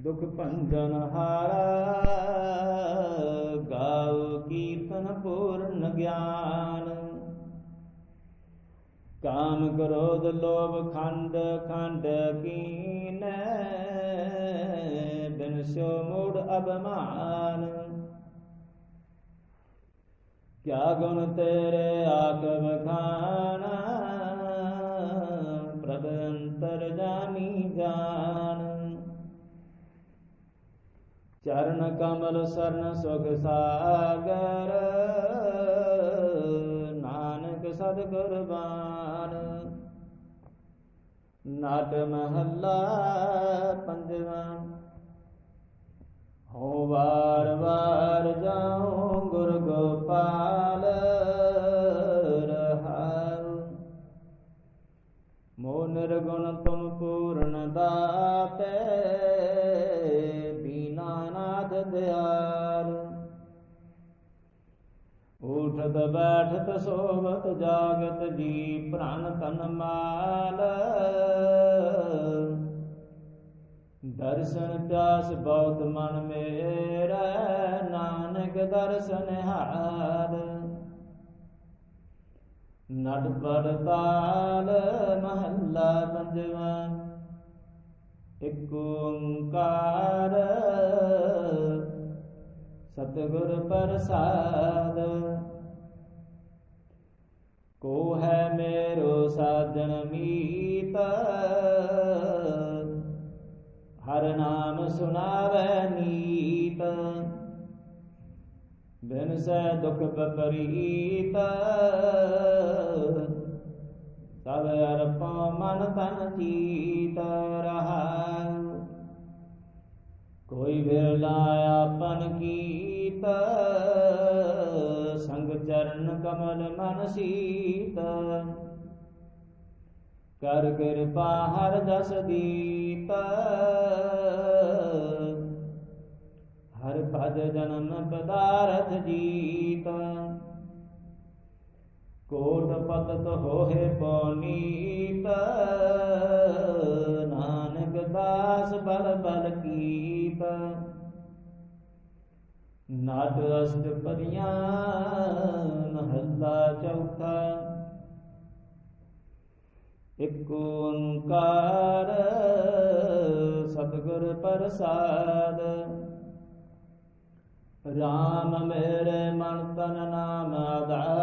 ਦੁਖ ਭੰਜਨ ਹਾਰਾ ਗਾਉ ਕੀਰਤਨ ਪੂਰਨ ਗਿਆਨ। ਕਾਮ ਕ੍ਰੋਧ ਲੋਭ ਖੰਡ ਖੰਡ ਕੀਨੈ, ਬਿਨ ਸੋ ਮੂੜ ਅਭਮਾਨ। ਕਿਆ ਗੁਣ ਤੇਰੇ ਆਖ ਬਖਾਨਾ ਅੰਤਰ ਜਾਮੀ ਚਰਨ ਕਮਲ ਸਰਨ ਸੁਖ ਸਾਗਰ, ਨਾਨਕ ਸਦ ਕੁਰਬਾਨ। ਨਾਟ ਮਹੱਲਾ ਪੰਜਵਾ, ਹੋ ਵਾਰ ਵਾਰ ਨਿਰਗੁਣ ਤੁਮ ਪੂਰਨ ਦਾਤੇ ਨਾਥ ਦਿਆਲ। ਉਠਤ ਬੈਠਤ ਸੋਵਤ ਜਾਗਤ ਜੀ ਪ੍ਰਾਨ ਤਨ ਮਾਲ। ਦਰਸ਼ਨ ਪਿਆਸ ਬਹੁਤ ਮਨ ਮੇਰਾ, ਨਾਨਕ ਦਰਸ਼ਨ ਹਾਰ ਨਟ ਪਰਤਾਲ ਮਹੱਲਾ ਪੰਜਵਾ। ਇਕ ਓੰਕਾਰ ਸਤਿਗੁਰ ਪ੍ਰਸਾਦ। ਕੋ ਹੈ ਮੇਰੋ ਸਾਜਣ ਮੀਤ, ਹਰ ਨਾਮ ਸੁਨਾਵੇ ਨੀਤ। ਬਿਨ ਸੈ ਦੁਖ ਬਪਰੀਤ ਸਭ ਅਰਪਾ ਮਨ ਤਨ ਚੀਤ ਰਹਾਉ ਕੋਈ ਵੇਲਾ ਆਪਨ ਕੀਤ ਸੰਗ ਚਰਨ ਕਮਲ ਮਨ ਸੀਤ ਕਰ ਕਿਰਪਾ ਹਰ ਦਸ ਦੀਤ ਹਰ ਭਜ ਜਨਮ ਪਦਾਰਥ ਜੀਤ। ਕੋਟ ਪਤਤ ਹੋਏ ਪਉਨੀਤ ਨਾਨਕ ਦਾਸ ਬਲ ਬਲ ਕੀਤ। ਨਾਦ ਅਸ਼ਟ ਪਦੀਆਂ ਮਹੱਲਾ ਚੌਥਾ। ਇਕ ਓੰਕਾਰ, ਸਤਿਗੁਰ ਪ੍ਰਸਾਦ। ਰਾਮ ਮੇਰੇ ਮਨ ਤਨ ਨਾਮ ਆਧਾਰ